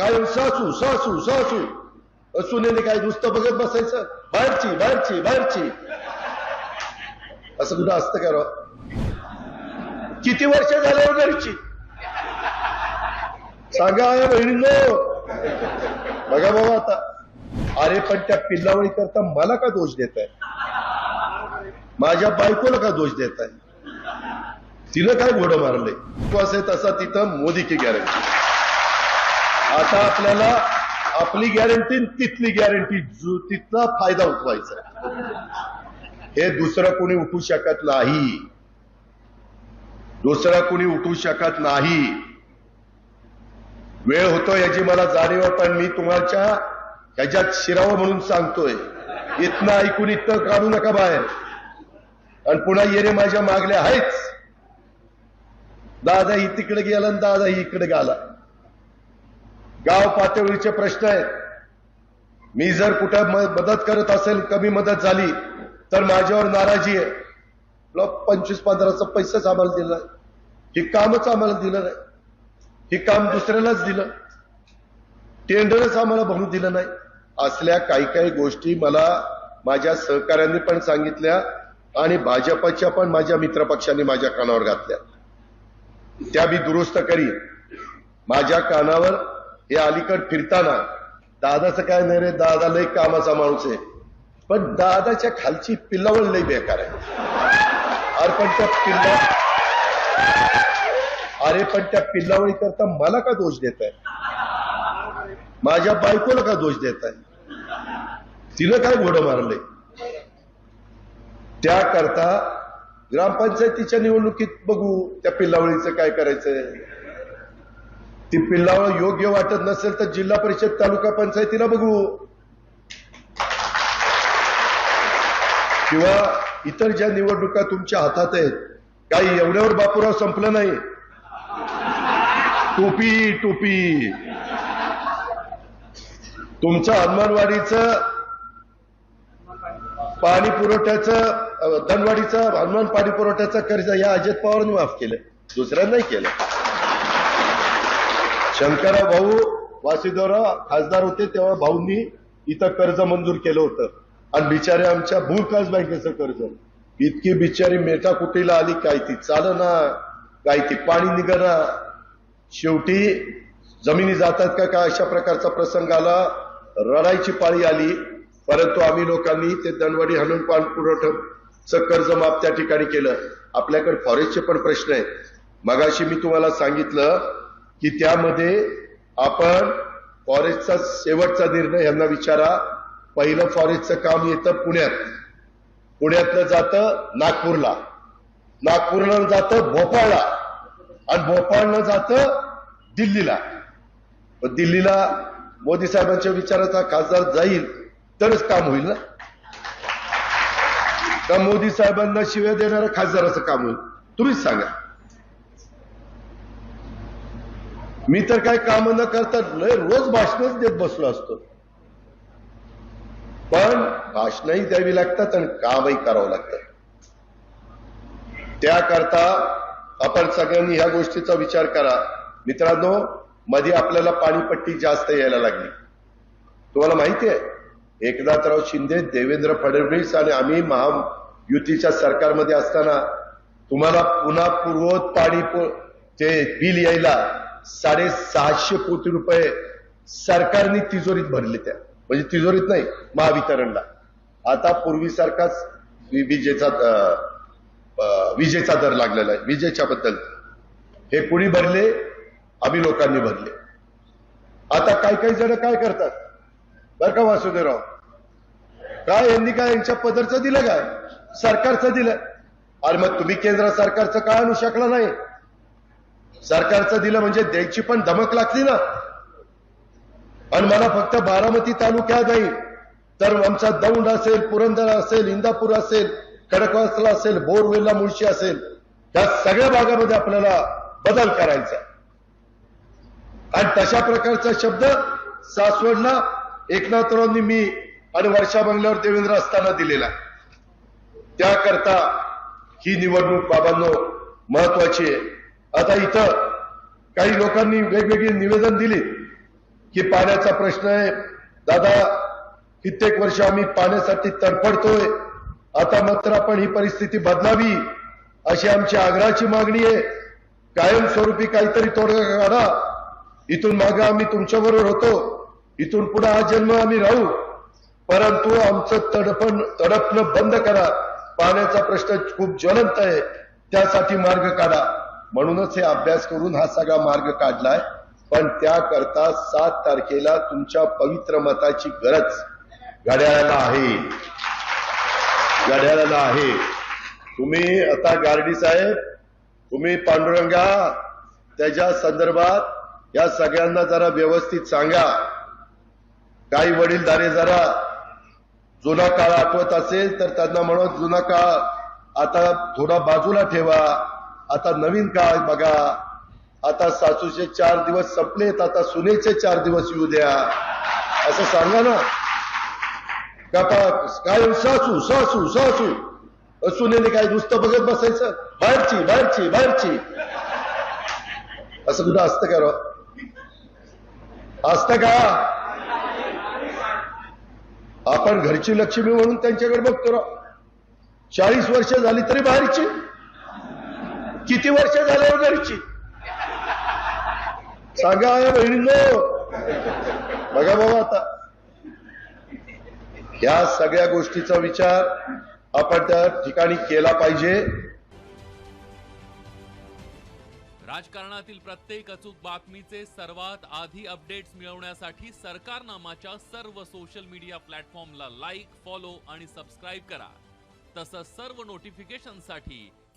कायम सासू सासू सासू. सुनेने काय नुसतं बघत बसायचं. बाहेरची बाहेरची बाहेरची. असं कुठं असतं का किती वर्ष झाल्यावर हो घरची? सांगा या बहिणींनो बघा बाबा आता. अरे पण त्या पिल्लावळी करता मला का दोष देत आहे माझ्या बायकोला का दोष देत आहे तिनं काय घोडं मारलंय? तो असे तसा तिथं मोदी की गॅरंटी. आता आपल्याला आपली गॅरंटी तिथली गॅरंटी तिथला फायदा उठवायचा हे दुसरं कोणी उठू शकत नाही. दुसरं कोणी उठू शकत नाही. वेळ होतो याची मला जाणीव पण मी तुम्हाला ह्याच्यात शिरावं म्हणून सांगतोय. इथनं ऐकून इथं काढू नका बाहेर. आणि पुन्हा येणे माझ्या मागल्या आहेच. दादा ही तिकडे गेला आणि दादा ही इकडे गेला. गाव पातळीचे प्रश्न आहेत. मी जर कुठं म- मदत करत असेल कमी मदत झाली तर माझ्यावर नाराजी आहे. पंचवीस पंधराचा पैसाच आम्हाला दिला हे कामच आम्हाला दिलं नाही. हे काम दुसऱ्यालाच दिलं. टेंडरच आम्हाला भरून दिलं नाही. असल्या काही काही गोष्टी मला माझ्या सहकाऱ्यांनी पण सांगितल्या आणि भाजपच्या पण माझ्या मित्रपक्षांनी माझ्या कानावर घातल्या. त्या मी दुरुस्त करी. माझ्या कानावर हे अलीकड फिरताना दादाचं काय नाही रे दादा लय कामाचा माणूस आहे. पण दादाच्या खालची पिल्लावळ लय बेकार आहे. अरे पण त्या पिल्ला अरे पण त्या पिल्लावळी करता मला का दोष देत आहे माझ्या बायकोला का दोष देत आहे तिनं काय घोडं मारलंय? त्याकरता ग्रामपंचायतीच्या निवडणुकीत बघू त्या पिल्लावळीचं काय करायचंय. ती पिल्लावळ योग्य वाटत नसेल तर जिल्हा परिषद तालुका पंचायतीला बघू. किंवा इतर ज्या निवडणुका तुमच्या हातात आहेत काही एवढ्यावर बापूराव संपलं नाही. टोपी टोपी. तुमचं हनुमानवाडीचं पाणी पुरवठ्याचं दनवाडीचं धनवाडीचं हनुमान पाणी पुरवठ्याचा कर्ज या अजित पवारांनी माफ केलं. दुसऱ्यांना नाही केलं. शंकरराव भाऊ वासीदोरा खासदार होते तेव्हा भाऊंनी इथं कर्ज मंजूर केलं होतं. आणि बिचारे आमच्या भूविकास बँकेचं कर्ज. इतकी बिचारी मेटा कुटीला आली काय ती चालना काय ती पाणी निघणा. शेवटी जमिनी जातात का काय अशा प्रकारचा प्रसंग आला. रडायची पाळी आली. परंतु आम्ही लोकांनी ते दनवाडी हनुमान पाणी पुरवठ्याचं कर्ज माफ त्या ठिकाणी केलं. आपल्याकडे फॉरेस्टचे पण प्रश्न आहेत. मगाशी मी तुम्हाला सांगितलं की त्यामध्ये आपण फॉरेस्टचा शेवटचा निर्णय यांना विचारा. पहिलं फॉरेस्टचं काम येतं पुण्यात. पुण्यातलं जातं नागपूरला. नागपूरला जातं भोपाळला. आणि भोपाळनं जातं दिल्लीला. दिल्लीला मोदी साहेबांच्या विचाराचा खासदार जाईल तरच काम होईल ना? का मोदी साहेबांना शिव्या देणाऱ्या खासदाराचं काम होईल? तुम्हीच सांगा. मी तर काय काम न करता लय रोज भाषणच देत बसलो असतो. पण भाषणही द्यावी लागतात आणि कामही करावं लागतं. त्याकरता आपण सगळ्यांनी ह्या गोष्टीचा विचार करा. मित्रांनो मध्ये आपल्याला पाणीपट्टी जास्त यायला लागली. तुम्हाला माहिती आहे एकनाथराव शिंदे देवेंद्र फडणवीस आणि आम्ही महायुतीच्या सरकारमध्ये असताना तुम्हाला पुन्हा पूर्वत पाणी ते बिल यायला साडेसहाशे कोटी रुपये सरकारने तिजोरीत भरले त्या. म्हणजे तिजोरीत नाही महावितरणला. आता पूर्वीसारखाच विजेचा विजेचा दर लागलेला आहे विजेच्या बद्दल. हे कुणी भरले? आम्ही लोकांनी भरले. आता काही काही जण काय करतात? बर का वासुदेवराव? काय यांनी काय यांच्या पदरचं दिलं काय? सरकारचं दिलं. अरे मग तुम्ही केंद्र सरकारचं काय आणू शकला नाही? सरकारचं दिलं म्हणजे द्यायची पण धमक लागली ना. आणि मला फक्त बारामती तालुक्यात नाही तर आमचा दौंड असेल पुरंदर असेल इंदापूर असेल खडकवासला असेल बोरवेलला मुळशी असेल या सगळ्या भागामध्ये आपल्याला बदल करायचा आणि तशा प्रकारचा शब्द सासवडला एकनाथरावांनी मी आणि वर्षा बंगल्यावर देवेंद्र असताना दिलेला त्याकरता ही निवडणूक बाबांनो महत्वाची आहे. आता इथं काही लोकांनी वेगवेगळी निवेदन दिली की पाण्याचा प्रश्न आहे. दादा कित्येक वर्ष आम्ही पाण्यासाठी तडफडतोय. आता मात्र आपण ही परिस्थिती बदलावी अशी आमची आग्रहाची मागणी आहे. कायमस्वरूपी काहीतरी तोडगा काढा. इथून मागे आम्ही तुमच्याबरोबर होतो. इथून पुढे हा जन्म आम्ही राहू. परंतु आमचं तडपण तडपणं बंद करा. पाण्याचा प्रश्न खूप ज्वलंत आहे. त्यासाठी मार्ग काढा. म्हणूनच हे अभ्यास करून हा सगळा मार्ग काढलाय. पण त्याकरता सात तारखेला तुमच्या पवित्र मताची गरज घड्याळाला आहे. घड्याळाला आहे. तुम्ही आता गार्डी साहेब तुम्ही पांडुरंगा त्याच्या संदर्भात या सगळ्यांना जरा व्यवस्थित सांगा. काही वडीलधारे जरा जुना काळ आठवत असेल तर त्यांना म्हणत जुना काळ आता थोडा बाजूला ठेवा. आता नवीन काळ बघा. आता सासूचे चार दिवस संपलेत आता सुनेचे चार दिवस येऊ द्या. असं सांगा ना. का काय सासू सासू सासू. सुनेने काय नुसतं बघत बसायचं? बाहेरची बाहेरची बाहेरची. असं कुठं असतं का असतं का? आपण घरची लक्ष्मी म्हणून त्यांच्याकडे बघतो राव. चाळीस वर्ष झाली तरी बाहेरची. किती वर्ष झाल्यावर घरची? सांगा या बहिणींनो. बघा बाबा आता. या सगळ्या गोष्टीचा विचार आपण त्या ठिकाणी केला पाहिजे. राजकारणातील प्रत्येक अचूक बातमीचे सर्वात आधी अपडेट्स मिळवण्यासाठी सरकारनामाच्या सर्व सोशल मीडिया प्लॅटफॉर्मला लाईक फॉलो आणि सबस्क्राईब करा. तसंच सर्व नोटिफिकेशनसाठी